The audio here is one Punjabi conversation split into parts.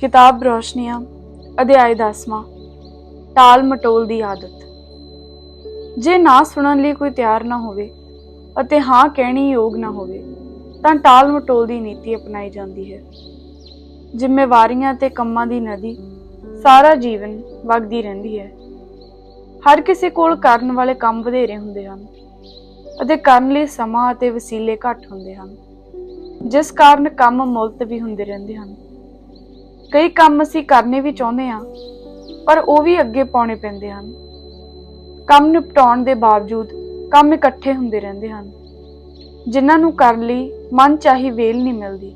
ਕਿਤਾਬ ਰੋਸ਼ਨੀਆਂ, ਅਧਿਆਇ 10ਵਾਂ ਟਾਲ ਮਟੋਲ ਦੀ ਆਦਤ। ਜੇ ਨਾ ਸੁਣਨ ਲਈ ਕੋਈ ਤਿਆਰ ਨਾ ਹੋਵੇ ਅਤੇ ਹਾਂ ਕਹਿਣੀ ਯੋਗ ਨਾ ਹੋਵੇ, ਤਾਂ ਟਾਲ ਮਟੋਲ ਦੀ ਨੀਤੀ ਅਪਣਾਈ ਜਾਂਦੀ ਹੈ। ਜ਼ਿੰਮੇਵਾਰੀਆਂ ਤੇ ਕੰਮਾਂ ਦੀ ਨਦੀ ਸਾਰਾ ਜੀਵਨ ਵਗਦੀ ਰਹਿੰਦੀ ਹੈ। ਹਰ ਕਿਸੇ ਕੋਲ ਕਰਨ ਵਾਲੇ ਕੰਮ ਵਧੇਰੇ ਹੁੰਦੇ ਹਨ ਅਤੇ ਕਰਨ ਲਈ ਸਮਾਂ ਅਤੇ ਵਸੀਲੇ ਘੱਟ ਹੁੰਦੇ ਹਨ। ਜਿਸ ਕਾਰਨ ਕੰਮ ਮੁਲਤਵੀ ਹੁੰਦੇ ਰਹਿੰਦੇ ਹਨ। ਕਈ ਕੰਮ ਅਸੀਂ ਕਰਨੇ ਵੀ ਚਾਹੁੰਦੇ ਹਾਂ, ਪਰ ਉਹ ਵੀ ਅੱਗੇ ਪਾਉਣੇ ਪੈਂਦੇ ਹਨ। ਕੰਮ ਨਿਪਟਾਉਣ ਦੇ ਬਾਵਜੂਦ ਕੰਮ ਇਕੱਠੇ ਹੁੰਦੇ ਰਹਿੰਦੇ ਹਨ। ਜਿਨ੍ਹਾਂ ਨੂੰ ਕਰਨ ਲਈ ਮਨ ਚਾਹੀ ਵੇਲ ਨਹੀਂ ਮਿਲਦੀ,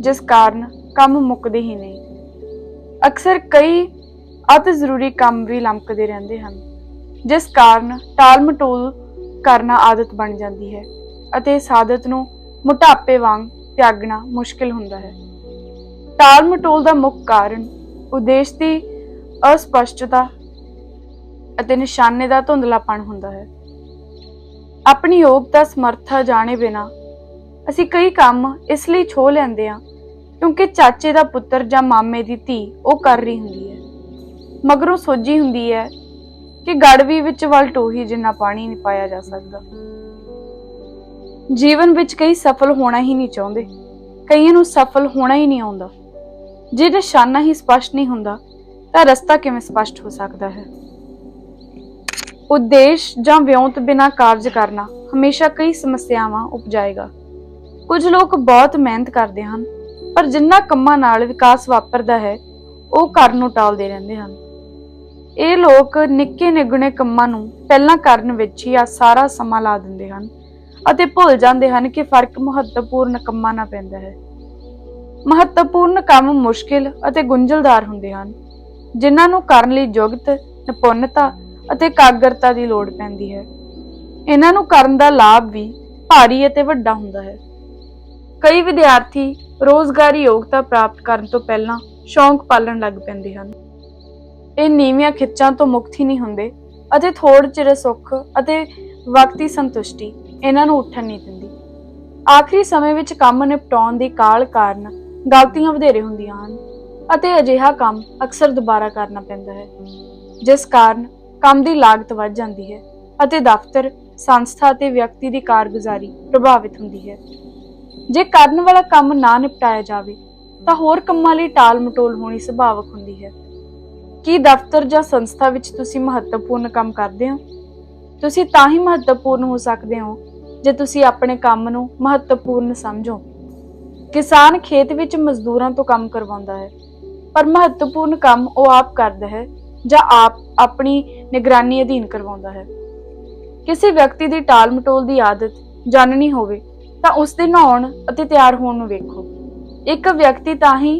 ਜਿਸ ਕਾਰਨ ਕੰਮ ਮੁੱਕਦੇ ਹੀ ਨਹੀਂ। ਅਕਸਰ ਕਈ ਅਤ ਜ਼ਰੂਰੀ ਕੰਮ ਵੀ ਲੰਮਕਦੇ ਰਹਿੰਦੇ ਹਨ, ਜਿਸ ਕਾਰਨ ਟਾਲ ਮਟੋਲ ਕਰਨਾ ਆਦਤ ਬਣ ਜਾਂਦੀ ਹੈ ਅਤੇ ਇਸ ਆਦਤ ਨੂੰ ਮੋਟਾਪੇ ਵਾਂਗ ਤਿਆਗਣਾ ਮੁਸ਼ਕਿਲ ਹੁੰਦਾ ਹੈ। ਟਾਲ ਮਟੋਲ ਦਾ ਮੁੱਖ ਕਾਰਨ ਉਦੇਸ਼ ਦੀ ਅਸਪਸ਼ਟਤਾ ਅਤੇ ਨਿਸ਼ਾਨੇ ਦਾ ਧੁੰਦਲਾਪਣ ਹੁੰਦਾ ਹੈ। ਆਪਣੀ ਯੋਗਤਾ ਸਮਰੱਥਾ ਜਾਣੇ ਬਿਨਾ ਅਸੀਂ ਕਈ ਕੰਮ ਇਸ ਲਈ ਛੋ ਲੈਂਦੇ ਹਾਂ ਕਿਉਂਕਿ ਚਾਚੇ ਦਾ ਪੁੱਤਰ ਜਾਂ ਮਾਮੇ ਦੀ ਧੀ ਉਹ ਕਰ ਰਹੀ ਹੁੰਦੀ ਹੈ। ਮਗਰੋਂ ਸੋਝੀ ਹੁੰਦੀ ਹੈ ਕਿ ਗੜਵੀ ਵਿੱਚ ਵਲ ਟੋਹੀ ਜਿੰਨਾ ਪਾਣੀ ਨਹੀਂ ਪਾਇਆ ਜਾ ਸਕਦਾ। ਜੀਵਨ ਵਿੱਚ ਕਈ ਸਫਲ ਹੋਣਾ ਹੀ ਨਹੀਂ ਚਾਹੁੰਦੇ। ਕਈਆਂ ਨੂੰ ਸਫਲ ਹੋਣਾ ਹੀ ਨਹੀਂ ਆਉਂਦਾ। ਜੇ ਨਿਸ਼ਾਨਾ ਹੀ ਸਪਸ਼ਟ ਨਹੀਂ ਹੁੰਦਾ, ਤਾਂ ਰਸਤਾ ਕਿਵੇਂ ਸਪਸ਼ਟ ਹੋ ਸਕਦਾ ਹੈ? ਉਦੇਸ਼ ਜਾਂ ਵਿਉਂਤ ਬਿਨਾ ਕਾਰਜ ਕਰਨਾ ਹਮੇਸ਼ਾ ਕਈ ਸਮੱਸਿਆਵਾਂ ਉਪਜਾਏਗਾ। ਕੁਝ ਲੋਕ ਬਹੁਤ ਮਿਹਨਤ ਕਰਦੇ ਹਨ, ਪਰ ਜਿੰਨਾ ਕੰਮਾਂ ਨਾਲ ਵਿਕਾਸ ਵਾਪਰਦਾ ਹੈ, ਉਹ ਕਰਨ ਨੂੰ ਟਾਲਦੇ ਰਹਿੰਦੇ ਹਨ। ਇਹ ਲੋਕ ਨਿੱਕੇ ਨਿਗੁਣੇ ਕੰਮਾਂ ਨੂੰ ਪਹਿਲਾਂ ਕਰਨ ਵਿੱਚ ਹੀ ਆ ਸਾਰਾ ਸਮਾਂ ਲਾ ਦਿੰਦੇ ਹਨ ਅਤੇ ਭੁੱਲ ਜਾਂਦੇ ਹਨ ਕਿ ਫ਼ਰਕ ਮਹੱਤਵਪੂਰਨ ਕੰਮਾਂ ਨਾਲ ਪੈਂਦਾ ਹੈ। ਮਹੱਤਵਪੂਰਨ ਕੰਮ ਮੁਸ਼ਕਿਲ ਅਤੇ ਗੁੰਝਲਦਾਰ ਹੁੰਦੇ ਹਨ, ਜਿਨ੍ਹਾਂ ਨੂੰ ਕਰਨ ਲਈ ਯੋਗਤ, ਨਿਪੁੰਨਤਾ ਅਤੇ ਕਾਗਰਤਾ ਦੀ ਲੋੜ ਪੈਂਦੀ ਹੈ। ਇਹਨਾਂ ਨੂੰ ਕਰਨ ਦਾ ਲਾਭ ਵੀ ਭਾਰੀ ਅਤੇ ਵੱਡਾ ਹੁੰਦਾ ਹੈ। ਕਈ ਵਿਦਿਆਰਥੀ ਰੋਜ਼ਗਾਰੀ ਯੋਗਤਾ ਪ੍ਰਾਪਤ ਕਰਨ ਤੋਂ ਪਹਿਲਾਂ ਸ਼ੌਂਕ ਪਾਲਣ ਲੱਗ ਪੈਂਦੇ ਹਨ। ਇਹ ਨੀਵੀਆਂ ਖਿੱਚਾਂ ਤੋਂ ਮੁਕਤ ਹੀ ਨਹੀਂ ਹੁੰਦੇ ਅਤੇ ਥੋੜ ਚਿਰ ਸੁੱਖ ਅਤੇ ਵਕਤੀ ਸੰਤੁਸ਼ਟੀ ਇਹਨਾਂ ਨੂੰ ਉੱਠਣ ਨਹੀਂ ਦਿੰਦੀ। ਆਖਰੀ ਸਮੇਂ ਵਿੱਚ ਕੰਮ ਨਿਪਟਾਉਣ ਦੀ ਕਾਲ ਕਾਰਨ ਗਲਤੀਆਂ ਵਧੇਰੇ ਹੁੰਦੀਆਂ ਹਨ ਅਤੇ ਅਜਿਹਾ ਕੰਮ ਅਕਸਰ ਦੁਬਾਰਾ ਕਰਨਾ ਪੈਂਦਾ ਹੈ, ਜਿਸ ਕਾਰਨ ਕੰਮ ਦੀ ਲਾਗਤ ਵੱਧ ਜਾਂਦੀ ਹੈ ਅਤੇ ਦਫ਼ਤਰ, ਸੰਸਥਾ ਤੇ ਵਿਅਕਤੀ ਦੀ ਕਾਰਗੁਜ਼ਾਰੀ ਪ੍ਰਭਾਵਿਤ ਹੁੰਦੀ ਹੈ। ਜੇ ਕਰਨ ਵਾਲਾ ਕੰਮ ਨਾ ਨਿਪਟਾਇਆ ਜਾਵੇ, ਤਾਂ ਹੋਰ ਕੰਮਾਂ ਲਈ ਟਾਲ ਮਟੋਲ ਹੋਣੀ ਸੁਭਾਵਕ ਹੁੰਦੀ ਹੈ। ਕੀ ਦਫ਼ਤਰ ਜਾਂ ਸੰਸਥਾ ਵਿੱਚ ਤੁਸੀਂ ਮਹੱਤਵਪੂਰਨ ਕੰਮ ਕਰਦੇ ਹੋ? ਤੁਸੀਂ ਤਾਂ ਹੀ ਮਹੱਤਵਪੂਰਨ ਹੋ ਸਕਦੇ ਹੋ, ਜੇ ਤੁਸੀਂ ਆਪਣੇ ਕੰਮ ਨੂੰ ਮਹੱਤਵਪੂਰਨ ਸਮਝੋ। ਕਿਸਾਨ ਖੇਤ ਵਿੱਚ ਮਜ਼ਦੂਰਾਂ ਤੋਂ ਕੰਮ ਕਰਵਾਉਂਦਾ ਹੈ। ਪਰ ਮਹੱਤਵਪੂਰਨ ਕੰਮ ਉਹ ਆਪ ਕਰਦਾ ਹੈ ਜਾਂ ਆਪ ਆਪਣੀ ਨਿਗਰਾਨੀ ਅਧੀਨ ਕਰਵਾਉਂਦਾ ਹੈ। ਕਿਸੇ ਵਿਅਕਤੀ ਦੀ ਟਾਲ ਮਟੋਲ ਦੀ ਆਦਤ ਜਾਣਨੀ ਹੋਵੇ ਤਾਂ ਉਸ ਦੇ ਨਹਾਉਣ ਅਤੇ ਤਿਆਰ ਹੋਣ ਨੂੰ ਵੇਖੋ। ਇੱਕ ਵਿਅਕਤੀ ਤਾਂ ਹੀ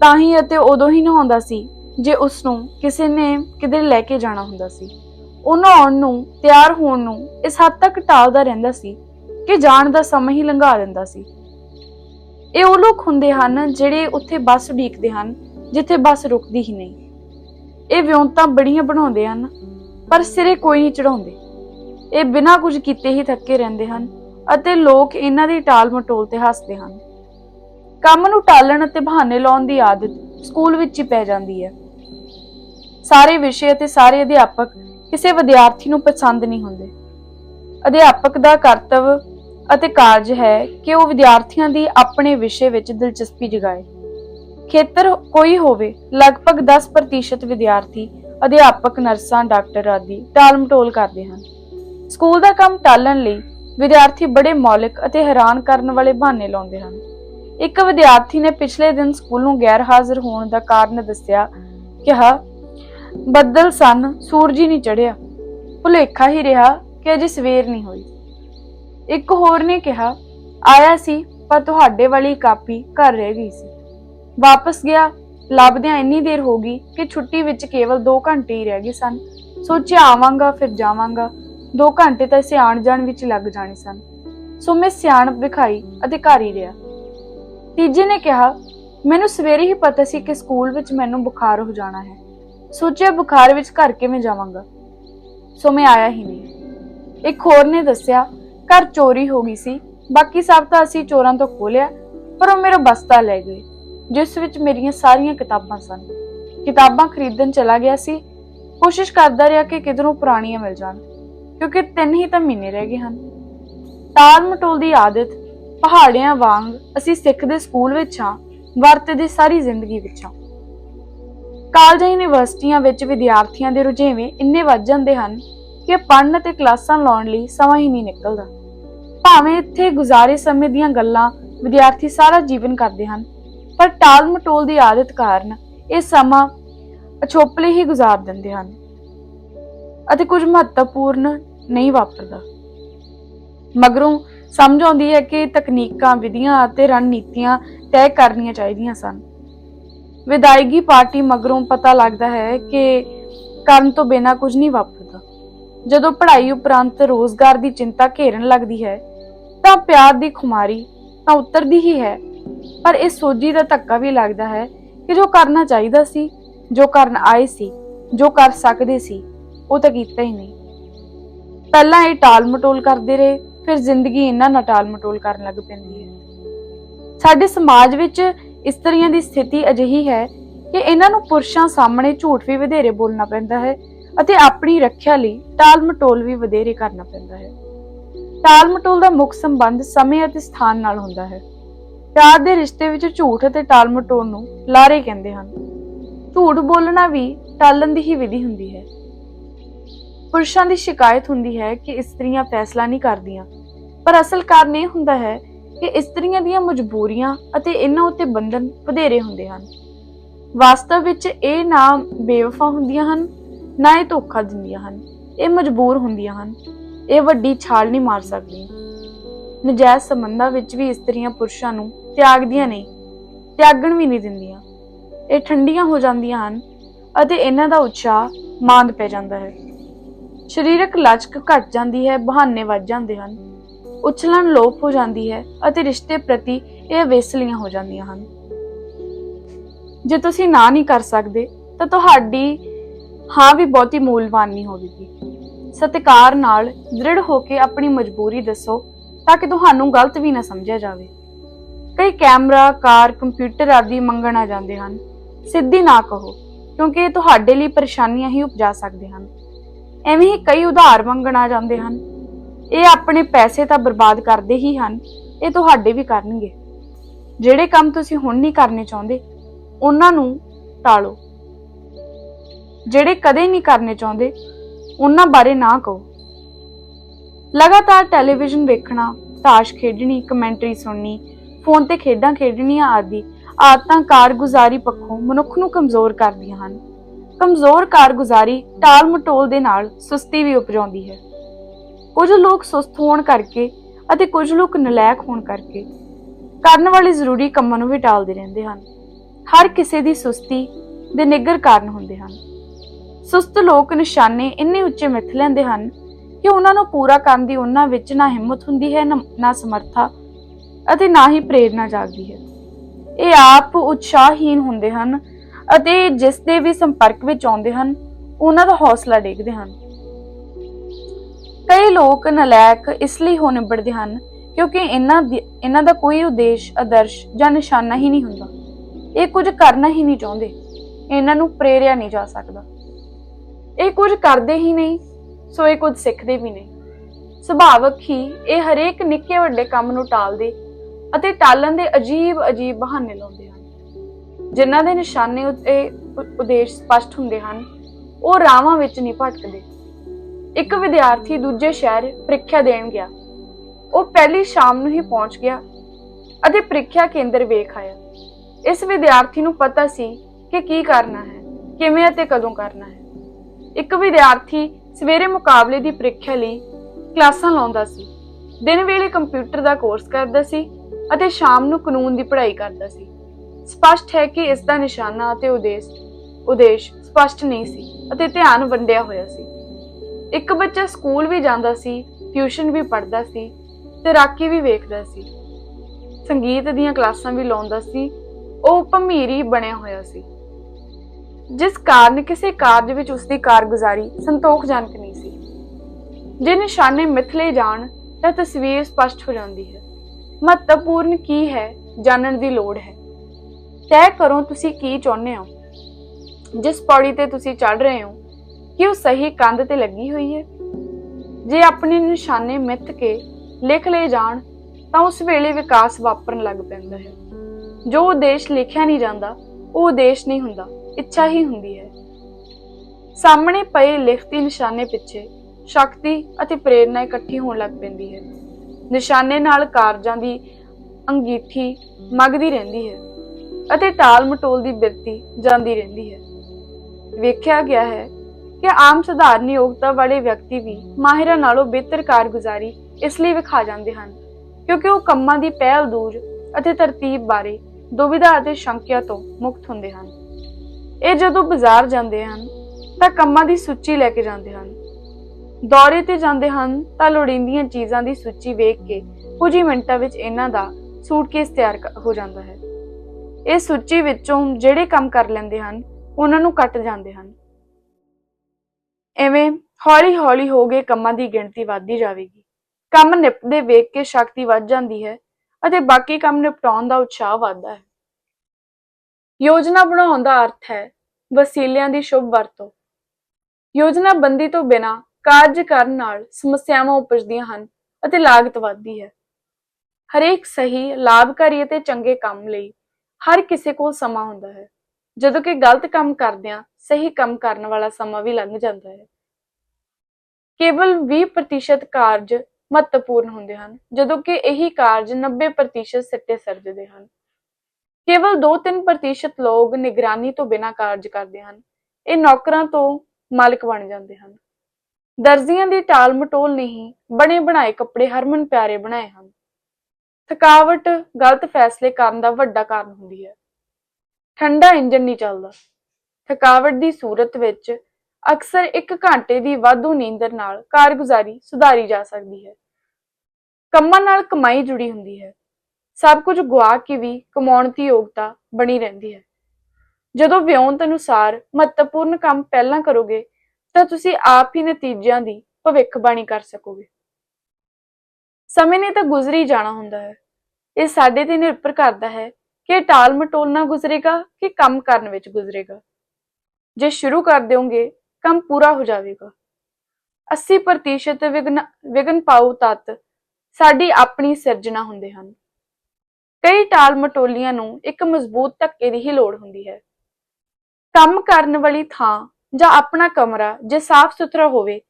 ਤਾਂ ਹੀ ਅਤੇ ਉਦੋਂ ਹੀ ਨਹਾਉਂਦਾ ਸੀ ਜੇ ਉਸ ਨੂੰ ਕਿਸੇ ਨੇ ਕਿਧਰ ਲੈ ਕੇ ਜਾਣਾ ਹੁੰਦਾ ਸੀ। ਉਹ ਨਹਾਉਣ ਨੂੰ, ਤਿਆਰ ਹੋਣ ਨੂੰ ਇਸ ਹੱਦ ਤੱਕ ਟਾਲਦਾ ਰਹਿੰਦਾ ਸੀ ਕਿ ਜਾਣ ਦਾ ਸਮਾਂ ਹੀ ਲੰਘਾ ਦਿੰਦਾ ਸੀ। ਇਹ ਉਹ ਲੋਕ ਹੁੰਦੇ ਹਨ ਜਿਹੜੇ ਉੱਥੇ ਬੱਸ ਉਡੀਕਦੇ ਹਨ, ਜਿੱਥੇ ਬੱਸ ਰੁਕਦੀ ਹੀ ਨਹੀਂ। ਇਹ ਵਿਉਂਤਾਂ ਬੜੀਆਂ ਬਣਾਉਂਦੇ ਹਨ, ਪਰ ਸਿਰੇ ਕੋਈ ਨਹੀਂ ਚੜਾਉਂਦੇ ਇਹ ਬਿਨਾਂ ਕੁਝ ਕੀਤੇ ਹੀ ਥੱਕੇ ਰਹਿੰਦੇ ਹਨ ਅਤੇ ਲੋਕ ਇਹਨਾਂ ਦੀ ਟਾਲ ਮਟੋਲ ਤੇ ਹੱਸਦੇ ਹਨ। ਕੰਮ ਨੂੰ ਟਾਲਣ ਅਤੇ ਬਹਾਨੇ ਲਾਉਣ ਦੀ ਆਦਤ ਸਕੂਲ ਵਿੱਚ ਹੀ ਪੈ ਜਾਂਦੀ ਹੈ। ਸਾਰੇ ਵਿਸ਼ੇ ਅਤੇ ਸਾਰੇ ਅਧਿਆਪਕ ਕਿਸੇ ਵਿਦਿਆਰਥੀ ਨੂੰ ਪਸੰਦ ਨਹੀਂ ਹੁੰਦੇ। ਅਧਿਆਪਕ ਦਾ ਕਰਤੱਵ ਅਤੇ ਕਾਰਜ ਹੈ ਕਿ ਉਹ ਵਿਦਿਆਰਥੀਆਂ ਦੀ ਆਪਣੇ ਵਿਸ਼ੇ ਵਿੱਚ ਦਿਲਚਸਪੀ ਜਗਾਏ। ਖੇਤਰ ਕੋਈ ਹੋਵੇ, ਲਗਭਗ 10% ਵਿਦਿਆਰਥੀ ਅਧਿਆਪਕ, ਨਰਸਾਂ, ਡਾਕਟਰ ਆਦਿ ਟਾਲ-ਮਟੋਲ ਕਰਦੇ ਹਨ। ਸਕੂਲ ਦਾ ਕੰਮ ਟਾਲਣ ਲਈ ਵਿਦਿਆਰਥੀ ਬੜੇ ਮੌਲਿਕ ਅਤੇ ਹੈਰਾਨ ਕਰਨ ਵਾਲੇ ਬਹਾਨੇ ਲਾਉਂਦੇ ਹਨ। ਇੱਕ ਵਿਦਿਆਰਥੀ ਨੇ ਪਿਛਲੇ ਦਿਨ ਸਕੂਲ ਨੂੰ ਗੈਰ ਹਾਜ਼ਰ ਹੋਣ ਦਾ ਕਾਰਨ ਦੱਸਿਆ ਕਿਹਾ, ਬੱਦਲ ਸਨ, ਸੂਰਜ ਹੀ ਨਹੀਂ ਚੜਿਆ ਭੁਲੇਖਾ ਹੀ ਰਿਹਾ ਕਿ ਅਜੇ ਸਵੇਰ ਨਹੀਂ ਹੋਈ। ਇੱਕ ਹੋਰ ਨੇ ਕਿਹਾ, ਆਇਆ ਸੀ, ਪਰ ਤੁਹਾਡੇ ਵਾਲੀ ਕਾਪੀ ਘਰ ਰਹਿ ਗਈ ਸੀ। ਵਾਪਸ ਗਿਆ, ਲੱਭਦਿਆਂ ਇੰਨੀ ਦੇਰ ਹੋ ਗਈ ਕਿ ਛੁੱਟੀ ਵਿੱਚ ਕੇਵਲ 2 ਘੰਟੇ ਹੀ ਰਹਿ ਗਏ ਸਨ। ਸੋਚਿਆ ਆਵਾਂਗਾ, ਫਿਰ ਜਾਵਾਂਗਾ। 2 ਘੰਟੇ ਤਾਂ ਇਸੇ ਆਣ ਜਾਣ ਵਿੱਚ ਲੱਗ ਜਾਣੇ ਸਨ। ਸੋ ਮੈਂ ਸਿਆਣਪ ਵਿਖਾਈ ਅਤੇ ਘਰ ਹੀ ਰਿਹਾ। ਤੀਜੇ ਨੇ ਕਿਹਾ, ਮੈਨੂੰ ਸਵੇਰੇ ਹੀ ਪਤਾ ਸੀ ਕਿ ਸਕੂਲ ਵਿੱਚ ਮੈਨੂੰ ਬੁਖਾਰ ਹੋ ਜਾਣਾ ਹੈ। ਸੋਚਿਆ, ਬੁਖਾਰ ਵਿੱਚ ਘਰ ਕਿਵੇਂ ਜਾਵਾਂਗਾ? ਸੋ ਮੈਂ ਆਇਆ ਹੀ ਨਹੀਂ। ਇੱਕ ਹੋਰ ਨੇ ਦੱਸਿਆ ਘਰ ਚੋਰੀ ਹੋ ਗਈ ਸੀ। ਬਾਕੀ ਸਭ ਤਾਂ ਅਸੀਂ ਚੋਰਾਂ ਤੋਂ ਖੋਲਿਆ, ਪਰ ਉਹ ਮੇਰਾ ਬਸਤਾ ਲੈ ਗਏ, ਜਿਸ ਵਿੱਚ ਮੇਰੀਆਂ ਸਾਰੀਆਂ ਕਿਤਾਬਾਂ ਸਨ। ਕਿਤਾਬਾਂ ਖਰੀਦਣ ਚਲਾ ਗਿਆ ਸੀ। ਕੋਸ਼ਿਸ਼ ਕਰਦਾ ਰਿਹਾ ਕਿ ਕਿਧਰੋਂ ਪੁਰਾਣੀਆਂ ਮਿਲ ਜਾਣ, ਕਿਉਂਕਿ ਤਿੰਨ ਹੀ ਤਾਂ ਮਹੀਨੇ ਰਹਿ ਗਏ ਹਨ। ਤਾਲ ਮਟੋਲ ਦੀ ਆਦਤ, ਪਹਾੜਿਆਂ ਵਾਂਗ ਅਸੀਂ ਸਿੱਖ ਦੇ ਸਕੂਲ ਵਿੱਚ ਹਾਂ ਵਰਤਦੇ ਸਾਰੀ ਜ਼ਿੰਦਗੀ ਵਿੱਚ ਹਾਂ। ਕਾਲਜਾਂ, ਯੂਨੀਵਰਸਿਟੀਆਂ ਵਿੱਚ ਵਿਦਿਆਰਥੀਆਂ ਦੇ ਰੁਝੇਵੇਂ ਇੰਨੇ ਵੱਧ ਜਾਂਦੇ ਹਨ ਕਿ ਪੜ੍ਹਨ ਅਤੇ ਕਲਾਸਾਂ ਲਾਉਣ ਲਈ ਸਮਾਂ ਹੀ ਨਹੀਂ ਨਿਕਲਦਾ। ਭਾਵੇਂ ਇੱਥੇ ਗੁਜ਼ਾਰੇ ਸਮੇਂ ਦੀਆਂ ਗੱਲਾਂ ਵਿਦਿਆਰਥੀ ਸਾਰਾ ਜੀਵਨ ਕਰਦੇ ਹਨ, ਪਰ ਟਾਲ ਮਟੋਲ ਦੀ ਆਦਤ ਕਾਰਨ ਇਹ ਸਮਾਂ ਅਛੋਪਲੇ ਹੀ ਗੁਜ਼ਾਰ ਦਿੰਦੇ ਹਨ ਅਤੇ ਕੁਝ ਮਹੱਤਵਪੂਰਨ ਨਹੀਂ ਵਾਪਰਦਾ। ਮਗਰੋਂ ਸਮਝ ਆਉਂਦੀ ਹੈ ਕਿ ਤਕਨੀਕਾਂ, ਵਿਧੀਆਂ ਅਤੇ ਰਣਨੀਤੀਆਂ ਤੈਅ ਕਰਨੀਆਂ ਚਾਹੀਦੀਆਂ ਸਨ। ਵਿਦਾਇਗੀ ਪਾਰਟੀ ਮਗਰੋਂ ਪਤਾ ਲੱਗਦਾ ਹੈ ਕਿ ਕਰਨ ਤੋਂ ਬਿਨਾਂ ਕੁਝ ਨਹੀਂ ਵਾਪਰਦਾ। ਜਦੋਂ ਪੜ੍ਹਾਈ ਉਪਰੰਤ ਰੋਜ਼ਗਾਰ ਦੀ ਚਿੰਤਾ ਘੇਰਨ ਲੱਗਦੀ ਹੈ ਤਾਂ ਪਿਆਰ ਦੀ ਖੁਮਾਰੀ ਤਾਂ ਉਤਰਦੀ ਹੀ ਹੈ। ਪਰ ਇਸ ਸੋਝੀ ਦਾ ਧੱਕਾ ਵੀ ਲੱਗਦਾ ਹੈ ਕਿ ਜੋ ਕਰਨਾ ਚਾਹੀਦਾ ਸੀ, ਜੋ ਕਰਨ ਆਏ ਸੀ, ਜੋ ਕਰ ਸਕਦੇ ਸੀ, ਉਹ ਤਾਂ ਕੀਤਾ ਹੀ ਨਹੀਂ। ਪਹਿਲਾਂ ਇਹ ਟਾਲ ਮਟੋਲ ਕਰਦੇ ਰਹੇ, ਫਿਰ ਜ਼ਿੰਦਗੀ ਇਹਨਾਂ ਨਾਲ ਟਾਲ ਮਟੋਲ ਕਰਨ ਲੱਗ ਪੈਂਦੀ ਹੈ। ਸਾਡੇ ਸਮਾਜ ਵਿੱਚ ਇਸਤਰੀਆਂ ਦੀ ਸਥਿਤੀ ਅਜਿਹੀ ਹੈ ਕਿ ਇਹਨਾਂ ਨੂੰ ਪੁਰਸ਼ਾਂ ਸਾਹਮਣੇ ਝੂਠ ਵੀ ਵਧੇਰੇ ਬੋਲਣਾ ਪੈਂਦਾ ਹੈ ਅਤੇ ਆਪਣੀ ਰੱਖਿਆ ਲਈ ਟਾਲ ਮਟੋਲ ਵੀ ਵਧੇਰੇ ਕਰਨਾ ਪੈਂਦਾ ਹੈ। ਟਾਲ ਮਟੋਲ ਦਾ ਮੁੱਖ ਸੰਬੰਧ ਸਮੇਂ ਅਤੇ ਸਥਾਨ ਨਾਲ ਹੁੰਦਾ ਹੈ। ਪਿਆਰ ਦੇ ਰਿਸ਼ਤੇ ਵਿੱਚ ਝੂਠ ਅਤੇ ਟਾਲ ਮਟੋਲ ਨੂੰ ਲਾਰੇ ਕਹਿੰਦੇ ਹਨ। ਝੂਠ ਬੋਲਣਾ ਵੀ ਟਾਲਣ ਦੀ ਹੀ ਵਿਧੀ ਹੁੰਦੀ ਹੈ। ਪੁਰਸ਼ਾਂ ਦੀ ਸ਼ਿਕਾਇਤ ਹੁੰਦੀ ਹੈ ਕਿ ਇਸਤਰੀਆਂ ਫੈਸਲਾ ਨਹੀਂ ਕਰਦੀਆਂ। ਪਰ ਅਸਲ ਕਾਰਨ ਇਹ ਹੁੰਦਾ ਹੈ ਕਿ ਇਸਤਰੀਆਂ ਦੀਆਂ ਮਜਬੂਰੀਆਂ ਅਤੇ ਇਹਨਾਂ ਉੱਤੇ ਬੰਧਨ ਵਧੇਰੇ ਹੁੰਦੇ ਹਨ। ਵਾਸਤਵ ਵਿੱਚ ਇਹ ਨਾ ਬੇਵਫਾ ਹੁੰਦੀਆਂ ਹਨ, ਨਾ ਇਹ ਧੋਖਾ ਦਿੰਦੀਆਂ ਹਨ। ਇਹ ਮਜਬੂਰ ਹੁੰਦੀਆਂ ਹਨ। ਇਹ ਵੱਡੀ ਛਾਲ ਨਹੀਂ ਮਾਰ ਸਕਦੀਆਂ ਨਜਾਇਜ਼ ਸੰਬੰਧਾਂ ਵਿੱਚ ਵੀ ਇਸਤਰੀਆਂ ਪੁਰਸ਼ਾਂ ਨੂੰ ਤਿਆਗਦੀਆਂ ਨਹੀਂ, ਤਿਆਗਣ ਵੀ ਨਹੀਂ ਦਿੰਦੀਆਂ। ਇਹ ਠੰਡੀਆਂ ਹੋ ਜਾਂਦੀਆਂ ਹਨ ਅਤੇ ਇਹਨਾਂ ਦਾ ਉਤਸ਼ਾਹ ਮਾਂਦ ਪੈ ਜਾਂਦਾ ਹੈ। ਸਰੀਰਕ ਲਚਕ ਘਟ ਜਾਂਦੀ ਹੈ, ਬਹਾਨੇ ਵੱਜ ਜਾਂਦੇ ਹਨ। ਉਛਲਣ ਲੋਪ ਹੋ ਜਾਂਦੀ ਹੈ ਅਤੇ ਰਿਸ਼ਤੇ ਪ੍ਰਤੀ ਇਹ ਵੇਸਲੀਆਂ ਹੋ ਜਾਂਦੀਆਂ ਹਨ। ਜੇ ਤੁਸੀਂ ਨਾ ਨਹੀਂ ਕਰ ਸਕਦੇ, ਤਾਂ ਤੁਹਾਡੀ ਹਾਂ ਵੀ ਬਹੁਤੀ ਮੂਲਵਾਨ ਨਹੀਂ ਹੋਵੇਗੀ। ਸਤਿਕਾਰ ਨਾਲ ਦ੍ਰਿੜ ਹੋ ਕੇ ਆਪਣੀ ਮਜਬੂਰੀ ਦੱਸੋ ਤਾਂ ਕਿ ਤੁਹਾਨੂੰ ਗਲਤ ਵੀ ਨਾ ਸਮਝਿਆ ਜਾਵੇ। ਕਈ ਕੈਮਰਾ, ਕਾਰ, ਕੰਪਿਊਟਰ ਆਦਿ ਮੰਗਣ ਜਾਂਦੇ ਹਨ। ਸਿੱਧੀ ਨਾ ਕਹੋ, ਕਿਉਂਕਿ ਇਹ ਤੁਹਾਡੇ ਲਈ ਪਰੇਸ਼ਾਨੀਆਂ ਹੀ ਉਪਜਾ ਸਕਦੇ ਹਨ। ਐਵੇਂ ਹੀ ਕਈ ਉਧਾਰ ਮੰਗਣ ਆ ਜਾਂਦੇ ਹਨ। ਇਹ ਆਪਣੇ ਪੈਸੇ ਤਾਂ ਬਰਬਾਦ ਕਰਦੇ ਹੀ ਹਨ, ਇਹ ਤੁਹਾਡੇ ਵੀ ਕਰਨਗੇ। ਜਿਹੜੇ ਕੰਮ ਤੁਸੀਂ ਹੁਣ ਨਹੀਂ ਕਰਨੇ ਚਾਹੁੰਦੇ, ਉਹਨਾਂ ਨੂੰ ਟਾਲੋ। ਜਿਹੜੇ ਕਦੇ ਨਹੀਂ ਕਰਨੇ ਚਾਹੁੰਦੇ ਉਹਨਾਂ ਬਾਰੇ ਨਾ ਕਹੋ। ਲਗਾਤਾਰ ਟੈਲੀਵਿਜ਼ਨ ਵੇਖਣਾ, ਤਾਸ਼ ਖੇਡਣੀ ਕਮੈਂਟਰੀ ਸੁਣਨੀ ਫੋਨ ਤੇ ਖੇਡਾਂ ਖੇਡਣੀਆਂ ਆਦਿ ਆਦਤਾਂ ਕਾਰਗੁਜ਼ਾਰੀ ਪੱਖੋਂ ਮਨੁੱਖ ਨੂੰ ਕਮਜ਼ੋਰ ਕਰਦੀਆਂ ਹਨ। ਕਮਜ਼ੋਰ ਕਾਰਗੁਜ਼ਾਰੀ ਟਾਲ ਮਟੋਲ ਦੇ ਨਾਲ ਸੁਸਤੀ ਵੀ ਉਪਜਾਉਂਦੀ ਹੈ। ਕੁਝ ਲੋਕ ਸੁਸਤ ਹੋਣ ਕਰਕੇ ਅਤੇ ਕੁਝ ਲੋਕ ਨਲਾਇਕ ਹੋਣ ਕਰਕੇ ਕਰਨ ਵਾਲੇ ਜ਼ਰੂਰੀ ਕੰਮਾਂ ਨੂੰ ਵੀ ਟਾਲਦੇ ਰਹਿੰਦੇ ਹਨ। ਹਰ ਕਿਸੇ ਦੀ ਸੁਸਤੀ ਦੇ ਨਿੱਗਰ ਕਾਰਨ ਹੁੰਦੇ ਹਨ। ਸੁਸਤ ਲੋਕ ਨਿਸ਼ਾਨੇ ਇੰਨੇ ਉੱਚੇ ਮਿੱਥ ਲੈਂਦੇ ਹਨ ਕਿ ਉਹਨਾਂ ਨੂੰ ਪੂਰਾ ਕਰਨ ਦੀ ਉਹਨਾਂ ਵਿੱਚ ਨਾ ਹਿੰਮਤ ਹੁੰਦੀ ਹੈ, ਨਾ- ਨਾ ਸਮਰੱਥਾ ਅਤੇ ਨਾ ਹੀ ਪ੍ਰੇਰਣਾ ਜਾਗਦੀ ਹੈ। ਇਹ ਆਪ ਉਤਸ਼ਾਹਹੀਨ ਹੁੰਦੇ ਹਨ ਅਤੇ ਜਿਸ ਦੇ ਵੀ ਸੰਪਰਕ ਵਿੱਚ ਆਉਂਦੇ ਹਨ, ਉਹਨਾਂ ਦਾ ਹੌਸਲਾ ਡੇਗਦੇ ਹਨ। ਕਈ ਲੋਕ ਨਲਾਇਕ ਇਸ ਲਈ ਹੋ ਨਿਬੜਦੇ ਹਨ ਕਿਉਂਕਿ ਇਹਨਾਂ ਦੀ- ਇਹਨਾਂ ਦਾ ਕੋਈ ਉਦੇਸ਼, ਆਦਰਸ਼ ਜਾਂ ਨਿਸ਼ਾਨਾ ਹੀ ਨਹੀਂ ਹੁੰਦਾ। ਇਹ ਕੁਝ ਕਰਨਾ ਹੀ ਨਹੀਂ ਚਾਹੁੰਦੇ। ਇਹਨਾਂ ਨੂੰ ਪ੍ਰੇਰਿਆ ਨਹੀਂ ਜਾ ਸਕਦਾ। ਇਹ ਕੁਝ ਕਰਦੇ ਹੀ ਨਹੀਂ, ਸੋ ਇਹ ਕੁਝ ਸਿੱਖਦੇ ਵੀ ਨਹੀਂ। ਸੁਭਾਵਕ ਹੀ ਇਹ ਹਰੇਕ ਨਿੱਕੇ ਵੱਡੇ ਕੰਮ ਨੂੰ ਟਾਲਦੇ ਅਤੇ ਟਾਲਣ ਦੇ ਅਜੀਬ ਅਜੀਬ ਬਹਾਨੇ ਲਾਉਂਦੇ ਹਨ। ਜਿਨ੍ਹਾਂ ਦੇ ਨਿਸ਼ਾਨੇ ਉੱਤੇ ਉਦੇਸ਼ ਸਪਸ਼ਟ ਹੁੰਦੇ ਹਨ, ਉਹ ਰਾਵਾਂ ਵਿੱਚ ਨਹੀਂ ਭਟਕਦੇ। ਇੱਕ ਵਿਦਿਆਰਥੀ ਦੂਜੇ ਸ਼ਹਿਰ ਪ੍ਰੀਖਿਆ ਦੇਣ ਗਿਆ। ਉਹ ਪਹਿਲੀ ਸ਼ਾਮ ਨੂੰ ਹੀ ਪਹੁੰਚ ਗਿਆ ਅਤੇ ਪ੍ਰੀਖਿਆ ਕੇਂਦਰ ਵੇਖ ਆਇਆ। ਇਸ ਵਿਦਿਆਰਥੀ ਨੂੰ ਪਤਾ ਸੀ ਕਿ ਕੀ ਕਰਨਾ ਹੈ, ਕਿਵੇਂ ਅਤੇ ਕਦੋਂ ਕਰਨਾ ਹੈ। ਇੱਕ ਵਿਦਿਆਰਥੀ ਸਵੇਰੇ ਮੁਕਾਬਲੇ ਦੀ ਪ੍ਰੀਖਿਆ ਲਈ ਕਲਾਸਾਂ ਲਾਉਂਦਾ ਸੀ। ਦਿਨ ਵੇਲੇ ਕੰਪਿਊਟਰ ਦਾ ਕੋਰਸ ਕਰਦਾ ਸੀ ਅਤੇ ਸ਼ਾਮ ਨੂੰ ਕਾਨੂੰਨ ਦੀ ਪੜ੍ਹਾਈ ਕਰਦਾ ਸੀ। ਸਪਸ਼ਟ ਹੈ ਕਿ ਇਸ ਦਾ ਨਿਸ਼ਾਨਾ ਅਤੇ ਉਦੇਸ਼ ਉਦੇਸ਼ ਸਪਸ਼ਟ ਨਹੀਂ ਸੀ ਅਤੇ ਧਿਆਨ ਵੰਡਿਆ ਹੋਇਆ ਸੀ। ਇੱਕ ਬੱਚਾ ਸਕੂਲ ਵੀ ਜਾਂਦਾ ਸੀ ਟਿਊਸ਼ਨ ਵੀ ਪੜ੍ਹਦਾ ਸੀ ਤੈਰਾਕੀ ਵੀ ਵੇਖਦਾ ਸੀ। ਸੰਗੀਤ ਦੀਆਂ ਕਲਾਸਾਂ ਵੀ ਲਾਉਂਦਾ ਸੀ, ਉਹ ਭਮੀਰੀ ਬਣਿਆ ਹੋਇਆ ਸੀ। ਜਿਸ ਕਾਰਨ ਕਿਸੇ ਕਾਰਜ ਵਿੱਚ ਉਸ ਦੀ ਕਾਰਗੁਜ਼ਾਰੀ ਸੰਤੋਖਜਨਕ ਨਹੀਂ ਸੀ। ਜੇ ਨਿਸ਼ਾਨੇ ਮਿਥਲੇ ਜਾਣ, ਤਾਂ ਤਸਵੀਰ ਸਪਸ਼ਟ ਹੋ ਜਾਂਦੀ ਹੈ। ਮਹੱਤਵਪੂਰਨ ਕੀ ਹੈ, ਜਾਣਨ ਦੀ ਲੋੜ ਹੈ। ਤੈਅ ਕਰੋ ਤੁਸੀਂ ਕੀ ਚਾਹੁੰਦੇ ਹੋ। ਜਿਸ ਪੌੜੀ ਤੇ ਤੁਸੀਂ ਚੜ ਰਹੇ ਹੋ, ਕਿ ਉਹ ਸਹੀ ਕੰਧ ਤੇ ਲੱਗੀ ਹੋਈ ਹੈ? ਜੇ ਆਪਣੇ ਨਿਸ਼ਾਨੇ ਮਿੱਥ ਕੇ ਲਿਖ ਲਏ ਜਾਣ, ਤਾਂ ਉਸ ਵੇਲੇ ਵਿਕਾਸ ਵਾਪਰਨ ਲੱਗ ਪੈਂਦਾ ਹੈ। ਜੋ ਉਦੇਸ਼ ਲਿਖਿਆ ਨਹੀਂ ਜਾਂਦਾ, ਉਹ ਉਦੇਸ਼ ਨਹੀਂ ਹੁੰਦਾ। ਇੱਛਾ ਹੀ ਹੁੰਦੀ ਹੈ। ਸਾਹਮਣੇ ਪਏ ਲਿਖਤੀ ਨਿਸ਼ਾਨੇ ਪਿੱਛੇ ਸ਼ਕਤੀ ਅਤੇ ਪ੍ਰੇਰਨਾ ਇਕੱਠੀ ਹੋਣ ਲੱਗ ਪੈਂਦੀ ਹੈ। ਨਿਸ਼ਾਨੇ ਨਾਲ ਕਾਰਜਾਂ ਦੀ ਅੰਗੀਠੀ ਮਗਦੀ ਰਹਿੰਦੀ ਹੈ ਅਤੇ ਟਾਲ ਮਟੋਲ ਦੀ ਬਿਰਤੀ ਜਾਂਦੀ ਰਹਿੰਦੀ ਹੈ। ਵੇਖਿਆ ਗਿਆ ਹੈ ਕਿ ਆਮ ਸਧਾਰਨ ਯੋਗਤਾ ਵਾਲੇ ਵਿਅਕਤੀ ਵੀ ਮਾਹਿਰਾਂ ਨਾਲੋਂ ਬਿਹਤਰ ਕਾਰਗੁਜ਼ਾਰੀ ਇਸ ਲਈ ਵਿਖਾ ਜਾਂਦੇ ਹਨ, ਕਿਉਂਕਿ ਉਹ ਕੰਮਾਂ ਦੀ ਪਹਿਲ ਦੂਰ ਅਤੇ ਤਰਤੀਬ ਬਾਰੇ ਦੁਵਿਧਾ ਅਤੇ ਸ਼ੰਕਿਆ ਤੋਂ ਮੁਕਤ ਹੁੰਦੇ ਹਨ। ਇਹ ਜਦੋਂ ਬਾਜ਼ਾਰ ਜਾਂਦੇ ਹਨ, ਤਾਂ ਕੰਮਾਂ ਦੀ ਸੂਚੀ ਲੈ ਕੇ ਜਾਂਦੇ ਹਨ। ਦੌਰੇ ਤੇ ਜਾਂਦੇ ਹਨ, ਤਾਂ ਲੋੜੀਂਦੀਆਂ ਚੀਜ਼ਾਂ ਦੀ ਸੂਚੀ ਵੇਖ ਕੇ ਕੁਝ ਹੀ ਮਿੰਟਾਂ ਵਿੱਚ ਇਹਨਾਂ ਦਾ ਸੂਟਕੇਸ ਤਿਆਰ ਹੋ ਜਾਂਦਾ ਹੈ। ਇਹ ਸੂਚੀ ਵਿੱਚੋਂ ਜਿਹੜੇ ਕੰਮ ਕਰ ਲੈਂਦੇ ਹਨ, ਉਹਨਾਂ ਨੂੰ ਕੱਟ ਜਾਂਦੇ ਹਨ। ਐਵੇਂ ਹੌਲੀ-ਹੌਲੀ ਹੋ ਗਏ ਕੰਮਾਂ ਦੀ ਗਿਣਤੀ ਵੱਧਦੀ ਜਾਵੇਗੀ। ਕੰਮ ਨਿਪਟਦੇ ਵੇਖ ਕੇ ਸ਼ਕਤੀ ਵੱਧ ਜਾਂਦੀ ਹੈ ਅਤੇ ਬਾਕੀ ਕੰਮ ਨਿਪਟਾਉਣ ਦਾ ਉਤਸ਼ਾਹ ਵੱਧਦਾ ਹੈ। ਯੋਜਨਾ ਬਣਾਉਣ ਦਾ ਅਰਥ ਹੈ ਵਸੀਲਿਆਂ ਦੀ ਸ਼ੁਭ ਵਰਤੋਂ। ਯੋਜਨਾਬੰਦੀ ਤੋਂ ਬਿਨਾਂ ਕਾਰਜ ਕਰਨ ਨਾਲ ਸਮੱਸਿਆਵਾਂ ਉਪਜਦੀਆਂ ਹਨ ਅਤੇ ਲਾਗਤ ਵੱਧਦੀ ਹੈ। ਹਰੇਕ ਸਹੀ, ਲਾਭਕਾਰੀ ਅਤੇ ਚੰਗੇ ਕੰਮ ਲਈ ਹਰ ਕਿਸੇ ਕੋਲ ਸਮਾਂ ਹੁੰਦਾ ਹੈ। ਜਦੋਂ ਕਿ ਗਲਤ ਕੰਮ ਕਰਦਿਆਂ ਸਹੀ ਕੰਮ ਕਰਨ ਵਾਲਾ ਸਮਾਂ ਵੀ ਲੰਘ ਜਾਂਦਾ ਹੈ। ਕੇਵਲ 20% ਕਾਰਜ ਮਹੱਤਵਪੂਰਨ ਹੁੰਦੇ ਹਨ, ਜਦੋਂ ਕਿ ਇਹੀ ਕਾਰਜ 90% ਸਿੱਟੇ ਸਰਜਦੇ ਹਨ। ਕੇਵਲ 2-3% ਲੋਕ ਨਿਗਰਾਨੀ ਤੋਂ ਬਿਨਾਂ ਕਾਰਜ ਕਰਦੇ ਹਨ। ਇਹ ਨੌਕਰਾਂ ਤੋਂ ਮਾਲਕ ਬਣ ਜਾਂਦੇ ਹਨ। ਦਰਜ਼ੀਆਂ ਦੀ ਟਾਲ ਮਟੋਲ ਨਹੀਂ, ਬਣੇ ਬਣਾਏ ਕੱਪੜੇ ਹਰਮਨ ਪਿਆਰੇ ਬਣਾਏ ਹਨ। ਥਕਾਵਟ ਗਲਤ ਫੈਸਲੇ ਕਰਨ ਦਾ ਵੱਡਾ ਕਾਰਨ ਹੁੰਦੀ ਹੈ। ਠੰਡਾ ਇੰਜਨ ਨਹੀਂ ਚੱਲਦਾ। ਥਕਾਵਟ ਦੀ ਸੂਰਤ ਵਿੱਚ ਅਕਸਰ 1 ਘੰਟੇ ਦੀ ਵਾਧੂ ਨੀਂਦਰ ਨਾਲ ਕਾਰਗੁਜ਼ਾਰੀ ਸੁਧਾਰੀ ਜਾ ਸਕਦੀ ਹੈ। ਕੰਮਾਂ ਨਾਲ ਕਮਾਈ ਜੁੜੀ ਹੁੰਦੀ ਹੈ। ਸਭ ਕੁਝ ਗਵਾ ਕੇ ਵੀ ਕਮਾਉਣ ਦੀ ਯੋਗਤਾ ਬਣੀ ਰਹਿੰਦੀ ਹੈ। ਜਦੋਂ ਵਿਉਂਤ ਅਨੁਸਾਰ ਮਹੱਤਵਪੂਰਨ ਕੰਮ ਪਹਿਲਾਂ ਕਰੋਗੇ, ਤਾਂ ਤੁਸੀਂ ਆਪ ਹੀ ਨਤੀਜਿਆਂ ਦੀ ਭਵਿੱਖਬਾਣੀ ਕਰ ਸਕੋਗੇ। ਸਮੇਂ ਨੇ ਤਾਂ ਗੁਜ਼ਰੀ ਜਾਣਾ ਹੁੰਦਾ ਹੈ। ਇਹ ਸਾਡੇ ਤੇ ਨਿਰਭਰ ਕਰਦਾ ਹੈ ਕਿ ਇਹ ਟਾਲ ਮਟੋਲ ਨਾਲ ਗੁਜ਼ਰੇਗਾ ਕਿ ਕੰਮ ਕਰਨ ਵਿੱਚ ਗੁਜ਼ਰੇਗਾ। ਜੇ ਸ਼ੁਰੂ ਕਰ ਦਿਓਗੇ, ਕੰਮ ਪੂਰਾ ਹੋ ਜਾਵੇਗਾ। 80% ਵਿਗਨ ਵਿਗਨ ਪਾਉ ਤੱਤ ਸਾਡੀ ਆਪਣੀ ਸਿਰਜਣਾ ਹੁੰਦੇ ਹਨ। ਕਈ ਟਾਲ ਮਟੋਲੀਆਂ ਨੂੰ ਇੱਕ ਮਜ਼ਬੂਤ ਧੱਕੇ ਦੀ ਹੀ ਲੋੜ ਹੁੰਦੀ ਹੈ। ਕੰਮ ਕਰਨ ਵਾਲੀ ਥਾਂ ਜਾਂ ਆਪਣਾ ਕਮਰਾ ਜੇ ਸਾਫ਼ ਸੁਥਰਾ ਹੋਵੇ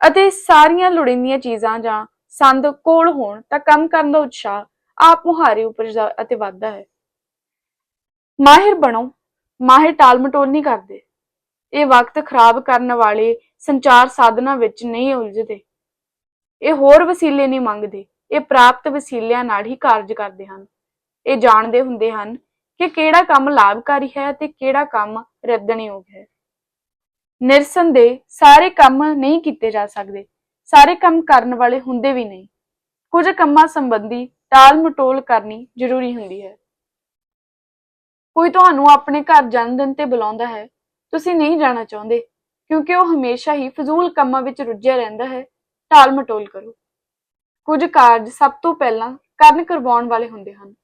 ਅਤੇ ਸਾਰੀਆਂ ਲੋੜੀਂਦੀਆਂ ਚੀਜ਼ਾਂ ਜਾਂ ਸੰਦ ਕੋਲ ਹੋਣ ਤਾਂ ਕੰਮ ਕਰਨ ਦਾ ਉਤਸ਼ਾਹ ਆਪ ਮੁਹਾਰੇ ਉਪਜਦਾ ਅਤੇ ਵੱਧਦਾ ਹੈ। ਮਾਹਿਰ ਬਣੋ, ਮਾਹਿਰ ਟਾਲ ਮਟੋਲ ਨਹੀਂ ਕਰਦੇ। ਇਹ ਵਕਤ ਖਰਾਬ ਕਰਨ ਵਾਲੇ ਸੰਚਾਰ ਸਾਧਨਾਂ ਵਿੱਚ ਨਹੀਂ ਉਲਝਦੇ। ਇਹ ਹੋਰ ਵਸੀਲੇ ਨਹੀਂ ਮੰਗਦੇ। ਇਹ ਪ੍ਰਾਪਤ ਵਸੀਲਿਆਂ ਨਾਲ ਹੀ ਕਾਰਜ ਕਰਦੇ ਹਨ। ਇਹ ਜਾਣਦੇ ਹੁੰਦੇ ਹਨ ਕਿ ਕਿਹੜਾ ਕੰਮ ਲਾਭਕਾਰੀ ਹੈ ਤੇ ਕਿਹੜਾ ਕੰਮ ਰੱਦਣਯੋਗ ਹੈ। ਨਿਰਸਨ ਦੇ ਸਾਰੇ ਕੰਮ ਨਹੀਂ ਕੀਤੇ ਜਾ ਸਕਦੇ। ਸਾਰੇ ਕੰਮ ਕਰਨ ਵਾਲੇ ਹੁੰਦੇ ਵੀ ਨਹੀਂ। ਕੁਝ ਕੰਮਾਂ ਸੰਬੰਧੀ ਟਾਲ ਮਟੋਲ ਕਰਨੀ ਜ਼ਰੂਰੀ ਹੁੰਦੀ ਹੈ। ਕੋਈ ਤੁਹਾਨੂੰ ਆਪਣੇ ਘਰ ਜਨਮ ਦਿਨ ਤੇ ਬੁਲਾਉਂਦਾ ਹੈ, ਤੁਸੀਂ ਨਹੀਂ ਜਾਣਾ ਚਾਹੁੰਦੇ, ਕਿਉਂਕਿ ਉਹ ਹਮੇਸ਼ਾ ਹੀ ਫਜ਼ੂਲ ਕੰਮਾਂ ਵਿੱਚ ਰੁੱਝਿਆ ਰਹਿੰਦਾ ਹੈ। ਟਾਲ ਮਟੋਲ ਕਰੋ। ਕੁਝ ਕਾਰਜ ਸਭ ਤੋਂ ਪਹਿਲਾਂ ਕਰਨ ਕਰਵਾਉਣ ਵਾਲੇ ਹੁੰਦੇ ਹਨ।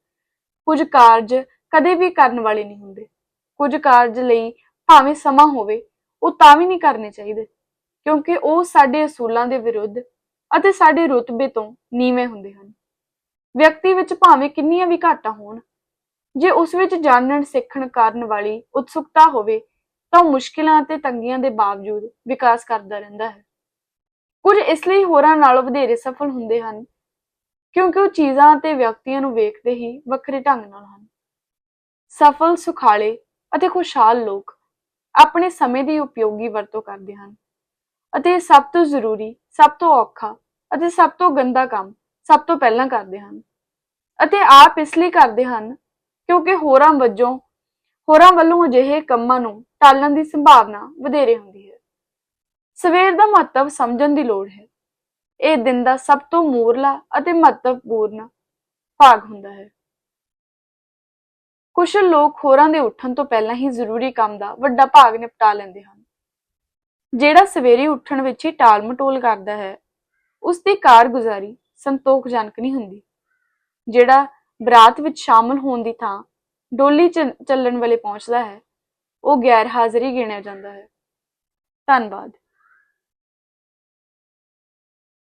ਕੁਝ ਕਾਰਜ ਕਦੇ ਵੀ ਕਰਨ ਵਾਲੇ ਨਹੀਂ ਹੁੰਦੇ। ਕੁਝ ਕਾਰਜ ਲਈ ਭਾਵੇਂ ਸਮਾਂ ਹੋਵੇ, ਉਹ ਤਾਂ ਵੀ ਨਹੀਂ ਕਰਨੇ ਚਾਹੀਦੇ, ਕਿਉਂਕਿ ਉਹ ਸਾਡੇ ਅਸੂਲਾਂ ਦੇ ਵਿਰੁੱਧ ਅਤੇ ਸਾਡੇ ਰੁਤਬੇ ਤੋਂ ਨੀਵੇਂ ਹੁੰਦੇ ਹਨ। ਵਿਅਕਤੀ ਵਿੱਚ ਭਾਵੇਂ ਕਿੰਨੀਆਂ ਵੀ ਘਾਟਾਂ ਹੋਣ, ਜੇ ਉਸ ਵਿੱਚ ਜਾਣਨ ਸਿੱਖਣ ਕਰਨ ਵਾਲੀ ਉਤਸੁਕਤਾ ਹੋਵੇ, ਤਾਂ ਉਹ ਮੁਸ਼ਕਿਲਾਂ ਅਤੇ ਤੰਗੀਆਂ ਦੇ ਬਾਵਜੂਦ ਵਿਕਾਸ ਕਰਦਾ ਰਹਿੰਦਾ ਹੈ। ਕੁਝ ਇਸ ਲਈ ਹੋਰਾਂ ਨਾਲੋਂ ਵਧੇਰੇ ਸਫਲ ਹੁੰਦੇ ਹਨ, ਕਿਉਂਕਿ ਉਹ ਚੀਜ਼ਾਂ ਅਤੇ ਵਿਅਕਤੀਆਂ ਨੂੰ ਵੇਖਦੇ ਹੀ ਵੱਖਰੇ ਢੰਗ ਨਾਲ ਹਨ। ਸਫਲ, ਸੁਖਾਲੇ ਅਤੇ ਖੁਸ਼ਹਾਲ ਲੋਕ ਆਪਣੇ ਸਮੇਂ ਦੀ ਉਪਯੋਗੀ ਵਰਤੋਂ ਕਰਦੇ ਹਨ ਅਤੇ ਸਭ ਤੋਂ ਜ਼ਰੂਰੀ, ਸਭ ਤੋਂ ਔਖਾ ਅਤੇ ਸਭ ਤੋਂ ਗੰਦਾ ਕੰਮ ਸਭ ਤੋਂ ਪਹਿਲਾਂ ਕਰਦੇ ਹਨ ਅਤੇ ਆਪ ਇਸ ਲਈ ਕਰਦੇ ਹਨ ਕਿਉਂਕਿ ਹੋਰਾਂ ਵਜੋਂ, ਹੋਰਾਂ ਵੱਲੋਂ ਅਜਿਹੇ ਕੰਮਾਂ ਨੂੰ ਟਾਲਣ ਦੀ ਸੰਭਾਵਨਾ ਵਧੇਰੇ ਹੁੰਦੀ ਹੈ। ਸਵੇਰ ਦਾ ਮਹੱਤਵ ਸਮਝਣ ਦੀ ਲੋੜ ਹੈ। ਇਹ ਦਿਨ ਦਾ ਸਭ ਤੋਂ ਮੂਰਲਾ ਅਤੇ ਮਹੱਤਵਪੂਰਨ ਭਾਗ ਹੁੰਦਾ ਹੈ। ਕੁਝ ਲੋਕ ਹੋਰਾਂ ਦੇ ਉੱਠਣ ਤੋਂ ਪਹਿਲਾਂ ਹੀ ਜ਼ਰੂਰੀ ਕੰਮ ਦਾ ਵੱਡਾ ਭਾਗ ਨਿਪਟਾ ਲੈਂਦੇ ਹਨ। ਜਿਹੜਾ ਸਵੇਰੇ ਉੱਠਣ ਵਿੱਚ ਹੀ ਟਾਲ ਮਟੋਲ ਕਰਦਾ ਹੈ ਉਸ ਦੀ ਕਾਰਗੁਜ਼ਾਰੀ ਸੰਤੋਖਜਨਕ ਨਹੀਂ ਹੁੰਦੀ। ਜਿਹੜਾ ਬਰਾਤ ਵਿੱਚ ਸ਼ਾਮਲ ਹੋਣ ਦੀ ਥਾਂ ਡੋਲੀ ਚ- ਚੱਲਣ ਵੇਲੇ ਪਹੁੰਚਦਾ ਹੈ, ਉਹ ਗੈਰ ਹਾਜ਼ਰੀ ਗਿਣਿਆ ਜਾਂਦਾ ਹੈ। ਧੰਨਵਾਦ।